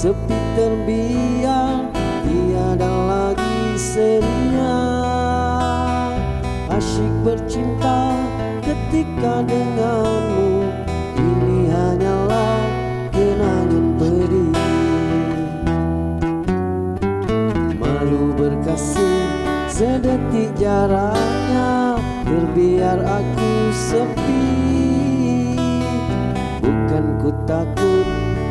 sepi terbiar Tiada lagi seria Asyik bercinta ketika denganmu Ini hanyalah kenangan pedih. Malu berkasih sedetik jaraknya Terbiar aku sepi. Bukan ku takut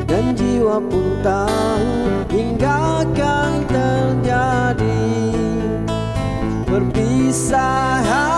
dan jiwa pun tahu Hingga akan terjadi Perpisahan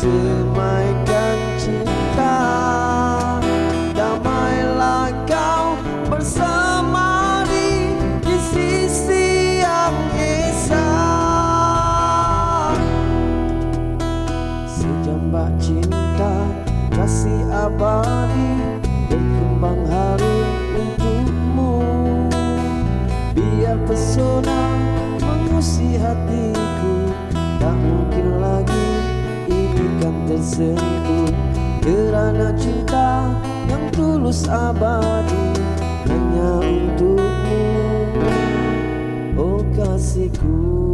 Ku cinta yang tulus abadi hanya untukmu, oh kasihku.